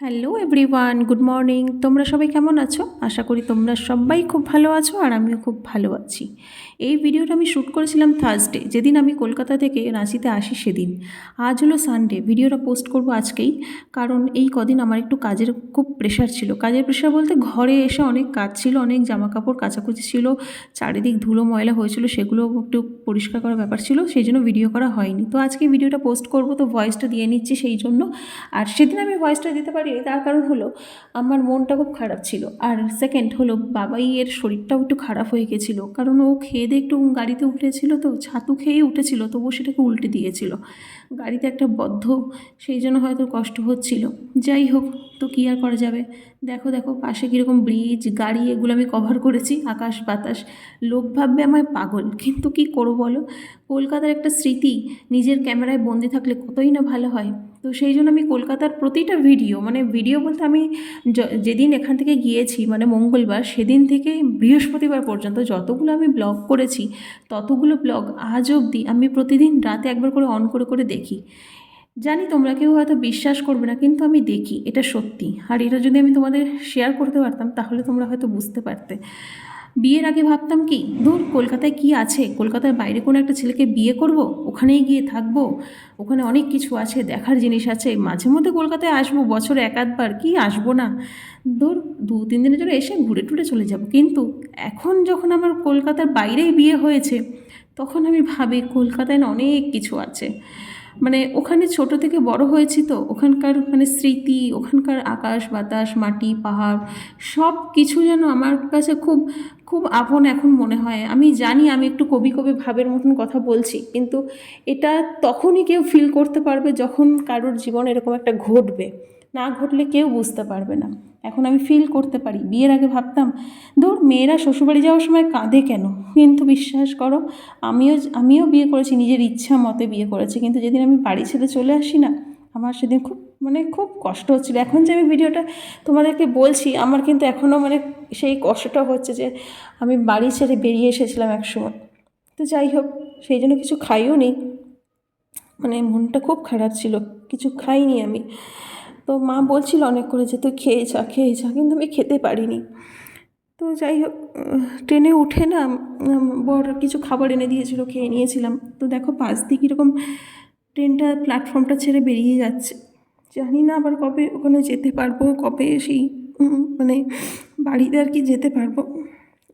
Hello everyone good morning তোমরা সবাই কেমন আছো? আশা করি তোমরা সবাই খুব ভালো আছো আর আমিও খুব ভালো আছি। এই ভিডিওটা আমি শ্যুট করেছিলাম থার্সডে যেদিন আমি কলকাতা থেকে রাঁচিতে আসি সেদিন। আজ হলো সানডে ভিডিওটা পোস্ট করব আজকেই। কারণ এই কদিন আমার একটু কাজের খুব প্রেশার ছিল। কাজের প্রেশার বলতে ঘরে এসে অনেক কাজ ছিল, অনেক জামা কাপড় কাচাকুচি ছিল, চারিদিক ধুলো ময়লা হয়েছিল, সেগুলো একটু পরিষ্কার করার ব্যাপার ছিল, সেই জন্য ভিডিও করা হয়নি। তো আজকে ভিডিওটা পোস্ট করব, তো ভয়েসটা দিয়ে নিচ্ছি সেই জন্য। আর সেদিন আমি ভয়েসটা দিতে পারিনি, তার কারণ হলো আমার মনটা খুব খারাপ ছিল। আর সেকেন্ড হলো বাবাই এর শরীরটাও একটু খারাপ হয়ে গেছিল, কারণ ও খেয়ে দিয়ে একটু গাড়িতে উঠেছিল তো, ছাতু খেয়েই উঠেছিল, তবুও সেটাকে উল্টে দিয়েছিল। গাড়িতে একটা বদ্ধ, সেই জন্য হয়তো কষ্ট হচ্ছিল। যাই হোক, তো কী আর করা যাবে? দেখো দেখো, পাশে কীরকম ব্রিজ গাড়ি, এগুলো আমি কভার করেছি, আকাশ বাতাস। লোক ভাববে আমায় পাগল, কিন্তু কি করব বলো? কলকাতার একটা স্মৃতি, নিজের ক্যামেরায় বন্দি থাকলে কতই না ভালো হয়। তো সেই জন্য আমি কলকাতার প্রতিটা ভিডিও মানে ভিডিও বলতে আমি যেদিন এখান থেকে গিয়েছি মানে মঙ্গলবার, সেদিন থেকে বৃহস্পতিবার পর্যন্ত যতগুলো আমি ব্লগ করেছি, ততগুলো ব্লগ আজ অবধি আমি প্রতিদিন রাতে একবার করে অন করে করে দেখি। জানি তোমরা কেউ হয়তো বিশ্বাস করবে না, কিন্তু আমি দেখি, এটা সত্যি। আর এটা যদি আমি তোমাদের শেয়ার করতে পারতাম, তাহলে তোমরা হয়তো বুঝতে পারতে। বিয়ের আগে ভাবতাম কি, ধর, কলকাতায় কি আছে? কলকাতার বাইরে কোনো একটা ছেলেকে বিয়ে করব? ওখানেই গিয়ে থাকব? ওখানে অনেক কিছু আছে, দেখার জিনিস আছে। মাঝে মধ্যে কলকাতায় আসব, বছরে এক আধবার, কি আসব না? ধর, দু, তিন দিনের জন্য এসে ঘুরে টুরে চলে যাব। কিন্তু এখন যখন আমার কলকাতার বাইরেই বিয়ে হয়েছে, তখন আমি ভাবি, কলকাতায় অনেক কিছু আছে। মানে ওখানে ছোট থেকে বড় হয়েছি তো, ওখানকার মানে স্মৃতি, ওখানকার আকাশ বাতাস, মাটি, পাহাড় সব কিছু যেন আমার কাছে খুব খুব আপন এখন মনে হয়। আমি জানি আমি একটু কবি কবি ভাবের মতন কথা বলছি, কিন্তু এটা তখনই কেউ ফিল করতে পারবে যখন কারোর জীবন এরকম একটা ঘটবে। না ঘটলে কেউ বুঝতে পারবে না। এখন আমি ফিল করতে পারি। বিয়ের আগে ভাবতাম, ধর, মেয়েরা শ্বশুরবাড়ি যাওয়ার সময় কাঁদে কেন? কিন্তু বিশ্বাস করো, আমিও আমিও বিয়ে করেছি, নিজের ইচ্ছা মতে বিয়ে করেছি, কিন্তু যেদিন আমি বাড়ি ছেড়ে চলে আসি না আমার সেদিন খুব মানে খুব কষ্ট হচ্ছিল। এখন যে আমি ভিডিওটা তোমাদেরকে বলছি, আমার কিন্তু এখনও মানে সেই কষ্টটা হচ্ছে যে আমি বাড়ি ছেড়ে বেরিয়ে এসেছিলাম একসময় তো যাই হোক, সেই জন্য কিছু খাইও নি। মানে মনটা খুব খারাপ ছিল, কিছু খাইনি আমি। তো মা বলছিল অনেক করে যে তুই খেয়ে যা খেয়ে যা, কিন্তু আমি খেতে পারিনি। তো যাই হোক, ট্রেনে উঠে না বর কিছু খাবার এনে দিয়েছিল, খেয়ে নিয়েছিলাম। তো দেখো পাশ দিয়ে কীরকম ট্রেনটা প্ল্যাটফর্মটা ছেড়ে বেরিয়ে যাচ্ছে। জানি না আবার কবে ওখানে যেতে পারব, কবে সেই মানে বাড়িতে আর কি যেতে পারব।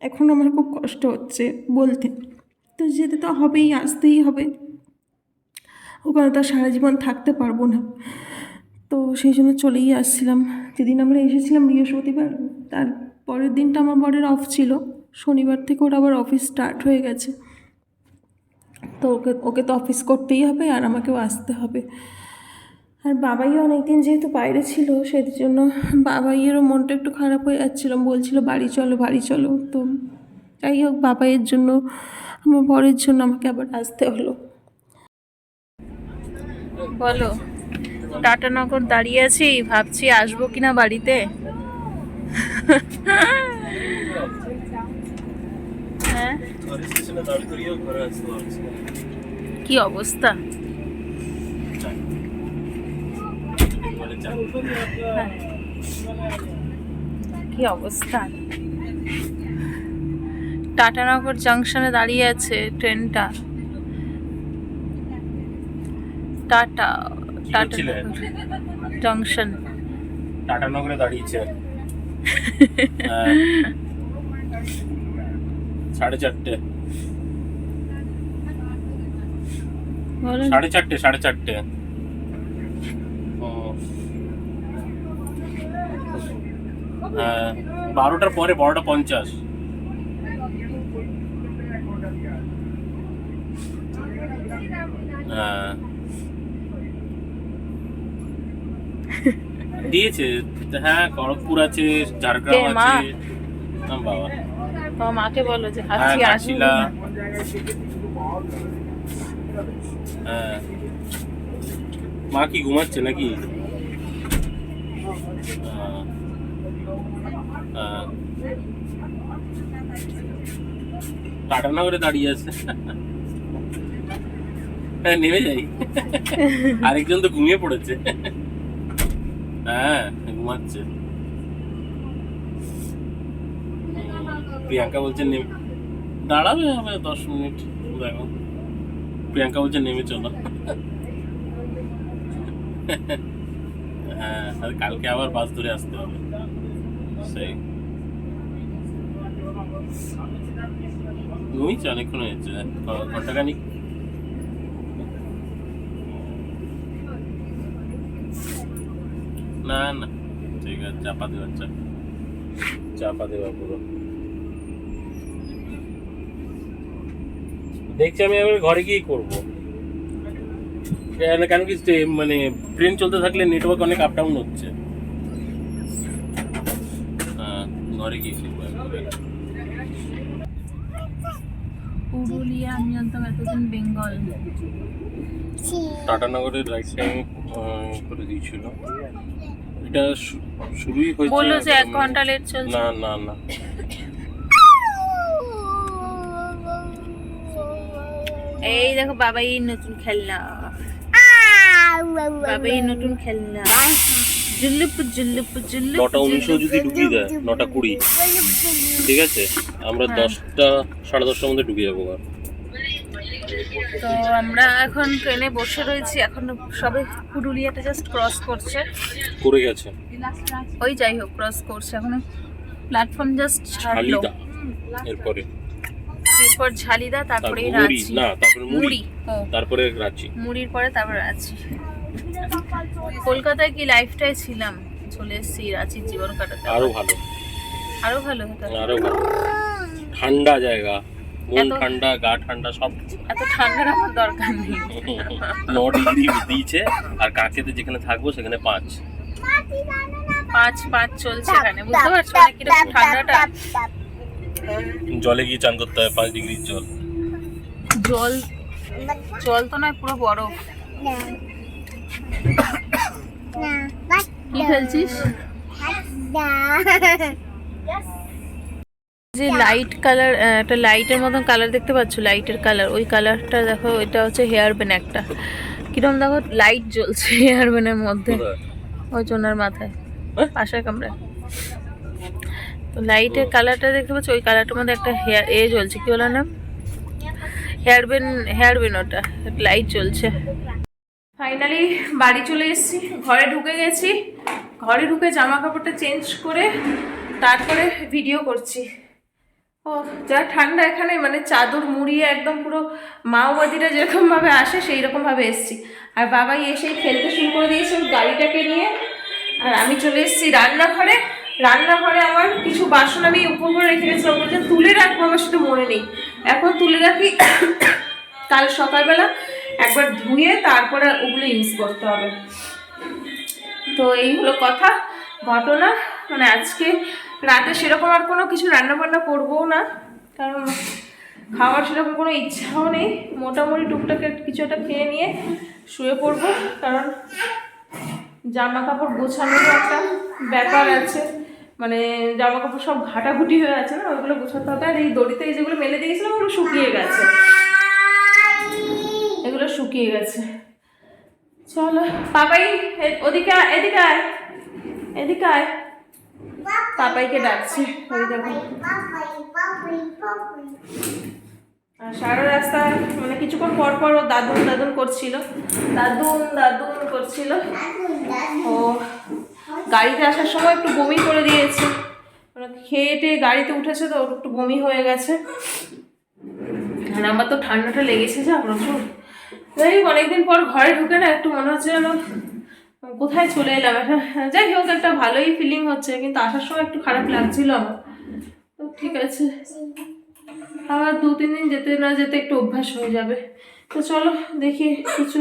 এখন আমার খুব কষ্ট হচ্ছে বলতে। তো যেতে তো হবেই, আসতেই হবে। ওখানে তো সারা জীবন থাকতে পারব না। তো সেই জন্য চলেই আসছিলাম। যেদিন আমরা এসেছিলাম বৃহস্পতিবার, তার পরের দিনটা আমার বরের অফ ছিল। শনিবার থেকে ওর আবার অফিস স্টার্ট হয়ে গেছে। তো ওকে ওকে তো অফিস করতেই হবে আর আমাকেও আসতে হবে। আর বাবাইও অনেকদিন যেহেতু বাইরে ছিল সেই জন্য বাবাইয়েরও মনটা একটু খারাপ হয়ে যাচ্ছিল। বলছিল, বাড়ি চলো বাড়ি চলো। তো যাই হোক, বাবাইয়ের জন্য, আমার বরের জন্য আমাকে আবার আসতে হলো। বলো টাটানগর দাঁড়িয়ে আছি, ভাবছি আসব কিনা বাড়িতে? হ্যাঁ। কি অবস্থা। হ্যাঁ। কি অবস্থা টাটানগর জাংশনে দাঁড়িয়ে আছে ট্রেনটা টাটা? টাটানগর জাংশন টাটানগরে দাঁড়িয়েছে। সাড়ে চারটে। সাড়ে চারটে সাড়ে চারটে। হ্যাঁ, বারোটার পরে বারোটা পঞ্চাশ। হ্যাঁ। দিয়েছে হ্যাঁ খড়গপুর আছে ঝাড়গ্রাম আছে। হ্যাঁ, বাবা। তো মাকে বলো যে হ্যাঁ আজকে আসব ঘাটশিলা হ্যাঁ। মা কি ঘুমাচ্ছে নাকি? হ্যাঁ। হ্যাঁ। টাটানগরে দাঁড়িয়ে আছে। হ্যাঁ নেমে যাই। আরেকজন তো ঘুমিয়ে পড়েছে। হ্যাঁ ঘুমাচ্ছে। প্রিয়াঙ্কা বলছে নেমে, দাঁড়াবে হবে দশ মিনিট, দেখো। প্রিয়াঙ্কা বলছে নেমে চলো। হ্যাঁ কালকে আবার বাস ধরে আসতে হবে। সেই। ঘুমিয়েছে অনেকক্ষণ হয়েছে ঘন্টাখানিক। না না, ঠিক আছে, চাপা দেওয়ার চাপ চাপা দেওয়া পুরো দেখছি আমি এবার ঘরে গিয়েই করব। কেন কি মানে ট্রেন চলতে থাকলে নেটওয়ার্ক অনেক আপ ডাউন হচ্ছে। হ্যাঁ, ঘরে গিয়ে পুরুলিয়া আমি জানতাম এতদিন বেঙ্গল। টাটানগরের রাইট টাইম করে দিয়েছিল। এটা শুরুই হয়েছে বলল যে এক ঘণ্টা লেট চলছে। না না না। এই দেখো বাবাই নতুন খেলনা। বাবাই নতুন খেলনা। জুল্লুপ জুল্লুপ জুল্লুপ নটা উনিশও যদি ঢুকিয়ে দেয় নটা কুড়ি। ঠিক আছে? আমরা হ্যাঁ। দশটা সাড়ে দশটার মধ্যে ঢুকে যাব তো আমরা এখন ট্রেনে বসে রয়েছি। এখন সবে পুরুলিয়াটা জাস্ট ক্রস করছে। করে গেছে। ওই যাই হোক ক্রস করছে। এখন প্ল্যাটফর্ম জাস্ট ছাড়লো। এরপরে। এরপর ঝালিদা তারপরে রাঁচি। না তারপরে মুড়ি। তারপরে রাঁচি। মুড়ির পরে তারপর রাঁচি। কলকাতায় কি লাইফটাই ছিলাম? চলে এসেছি রাঁচির জীবন কাটাতে। আরও ভালো। আরও ভালো হতো। আরও ভালো। ঠান্ডা জায়গা। মন ঠান্ডা গা ঠান্ডা সব এত ঠান্ডার আমার দরকার নেই। ন ডিগ্রি দিয়েছে আর কাকেতে যেখানে থাকব সেখানে পাঁচ। পাঁচ পাঁচ চলছে এখানে। বুঝতে পারছ? মানে কীরকম ঠান্ডাটা? জলে গিয়ে চান করতে হয় পাঁচ ডিগ্রির জল। জল? জল তো নয় পুরো বরফ। কি খেলছিস যে লাইট কালার একটা লাইটের মতন কালার দেখতে পাচ্ছ লাইটের কালার ওই কালারটা দেখো এটা হচ্ছে হেয়ার ব্যান একটা। কিরম দেখো লাইট জ্বলছে হেয়ার ব্যানের মধ্যে? ওই জোনার মাথায় হ্যাঁ? পাশের কামরায়। তো লাইটের কালারটা দেখতে পাচ্ছ? ওই কালারটার মধ্যে একটা হেয়ার এ জ্বলছে, কি বলো না হেয়ার বেন হেয়ার বেন ওটা লাইট জ্বলছে। ফাইনালি বাড়ি চলে এসেছি, ঘরে ঢুকে গেছি। ঘরে ঢুকে জামা কাপড়টা চেঞ্জ করে তারপরে ভিডিও করছি। ও, যা ঠান্ডা এখানে মানে চাদর মুড়িয়ে একদম পুরো মাওবাদীরা যেরকমভাবে আসে সেই রকমভাবে এসেছি। আর বাবাই এসেই খেলতে শুরু করে দিয়েছে গাড়িটাকে নিয়ে। আর আমি চলে এসেছি রান্নাঘরে। রান্নাঘরে আমার কিছু বাসন আমি উপর করে রেখে গেছিলাম, বলছে তুলে রাখব আমার সেটা মনে নেই। এখন তুলে রাখি। কাল সকালবেলা একবার ধুয়ে তারপরে ওগুলো ইউজ করতে হবে। তো এই হলো কথা, ঘটনা। মানে আজকে রাতে সেরকম আর কোনো কিছু রান্না বান্না করব না, কারণ খাওয়ার সেরকম কোনো ইচ্ছাও নেই। মোটামুটি টুকটাক কিছু একটা খেয়ে নিয়ে শুয়ে পড়ব, কারণ জামা কাপড় গোছানোরও একটা ব্যাপার আছে। মানে জামা কাপড় সব ঘাটাঘুটি হয়ে আছে না ওইগুলো গোছাতে হবে আর এই দড়িতে এই যেগুলো মেলে দিয়েছিলাম ওগুলো শুকিয়ে গেছে। এগুলো শুকিয়ে গেছে। চলো পাপাই ওদিকে এদিকে আয় এদিকে আয়। পাপাইকে ডাকছি ওই দেখো। আর সারা রাস্তা মানে কিছুক্ষণ পর পর ও দাদুন দাদুন করছিল। দাদুন দাদুন করছিল। ও গাড়িতে আসার সময় একটু বমি করে দিয়েছে। মানে খেয়ে টেয়ে গাড়িতে উঠেছে তো একটু বমি হয়ে গেছে। আর আমার তো ঠান্ডাটা লেগেছে যা প্রচুর। যাই হোক, অনেকদিন পর ঘরে ঢুকে না একটু মনে হচ্ছে যেন কোথায় চলে এলাম। একটা যাই হোক, একটা ভালোই ফিলিং হচ্ছে, কিন্তু আসার সময় একটু খারাপ লাগছিল আমার। তো ঠিক আছে। আবার দু, তিন দিন যেতে না যেতে একটু অভ্যাস হয়ে যাবে। তো চলো, দেখি কিছু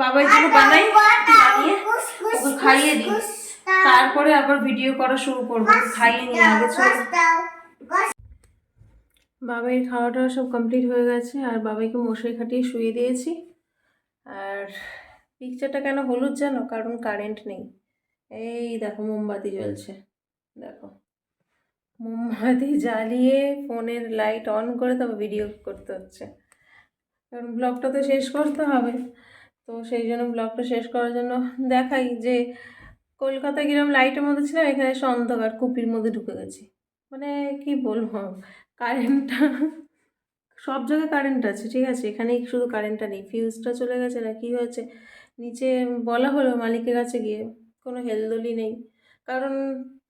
বাবার জন্য বানাই বানিয়ে খাইয়ে দিই। তারপরে আবার ভিডিও করা শুরু করব। খাইয়ে নিয়ে আগে বাবাইয়ের খাওয়া টাওয়া সব কমপ্লিট হয়ে গেছে, আর বাবাইকে মশারি খাটিয়ে শুয়ে দিয়েছি। আর পিকচারটা কেন হলুদ জানো? কারণ কারেন্ট নেই। এই দেখো, মোমবাতি জ্বলছে। দেখো, মোমবাতি জ্বালিয়ে ফোনের লাইট অন করে তবে ভিডিও করতে হচ্ছে। কারণ ব্লগটা তো শেষ করতে হবে। তো সেই জন্য ব্লগটা শেষ করার জন্য দেখাই যে কলকাতায় কিরম লাইটের মধ্যে ছিলাম, এখানে এসে অন্ধকার, কুপির মধ্যে ঢুকে গেছি। মানে কি বলব কারেন্টটা সব জায়গায় কারেন্ট আছে, ঠিক আছে? এখানেই শুধু কারেন্টটা নেই ফিউজটা চলে গেছে না, কী হয়েছে? নিচে বলা হলো মালিকের কাছে গিয়ে, কোনো হেলদোলি নেই। কারণ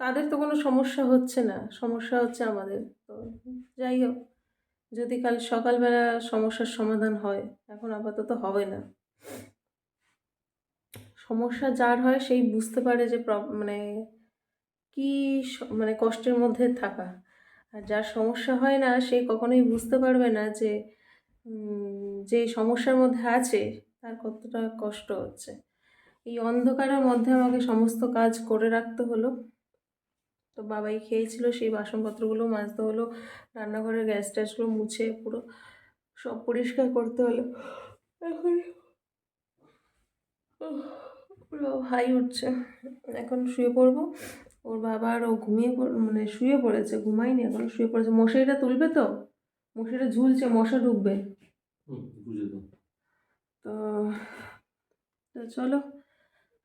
তাদের তো কোনো সমস্যা হচ্ছে না, সমস্যা হচ্ছে আমাদের। তো যাই হোক, যদি কাল সকালবেলা সমস্যার সমাধান হয়, এখন আপাতত হবে না। সমস্যা যার হয় সেই বুঝতে পারে যে মানে কি মানে কষ্টের মধ্যে থাকা। আর যার সমস্যা হয় না, সে কখনোই বুঝতে পারবে না যে যে সমস্যার মধ্যে আছে, তার কতটা কষ্ট হচ্ছে। এই অন্ধকারের মধ্যে আমাকে সমস্ত কাজ করে রাখতে হলো। তো বাবাই খেয়েছিল সেই বাসনপত্রগুলো, মাজতে হলো, রান্নাঘরের গ্যাস ট্যাসগুলো মুছে পুরো সব পরিষ্কার করতে হলো। এখন পুরো হাই উঠছে। এখন শুয়ে পড়ব। ওর বাবা আর ও ঘুমিয়ে মানে শুয়ে পড়েছে ঘুমায়নি এখন শুয়ে পড়েছে। মশারিটা তুলবে তো? মশারিটা ঝুলছে মশা ঢুকবে। তো তো চলো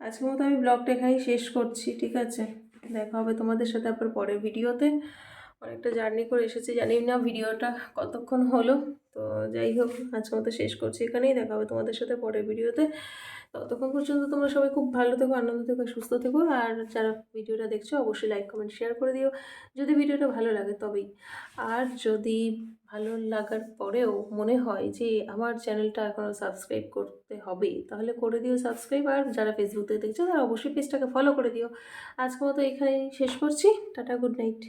আজকের মতো আমি ব্লগটা এখানেই শেষ করছি ঠিক আছে? দেখা হবে তোমাদের সাথে আবার পরের ভিডিওতে। অনেকটা জার্নি করে এসেছি জানি না ভিডিওটা কতক্ষণ হলো। তো যাই হোক আজকের মতো শেষ করছি। এখানেই দেখা হবে তোমাদের সাথে পরের ভিডিওতে। ততক্ষণ পর্যন্ত তোমরা সবাই খুব ভালো থেকো, আনন্দ থেকো সুস্থ থেকো। আর যারা ভিডিওটা দেখছ, অবশ্যই লাইক কমেন্ট শেয়ার করে দিও। যদি ভিডিওটা ভালো লাগে, তবেই। আর যদি ভালো লাগার পরেও মনে হয় যে আমার চ্যানেলটা এখনও সাবস্ক্রাইব করতে হবে, তাহলে করে দিও সাবস্ক্রাইব আর যারা ফেসবুক থেকে দেখছ, তারা অবশ্যই পেজটাকে ফলো করে দিও। আজকের মতো এখানেই শেষ করছি। Tata good night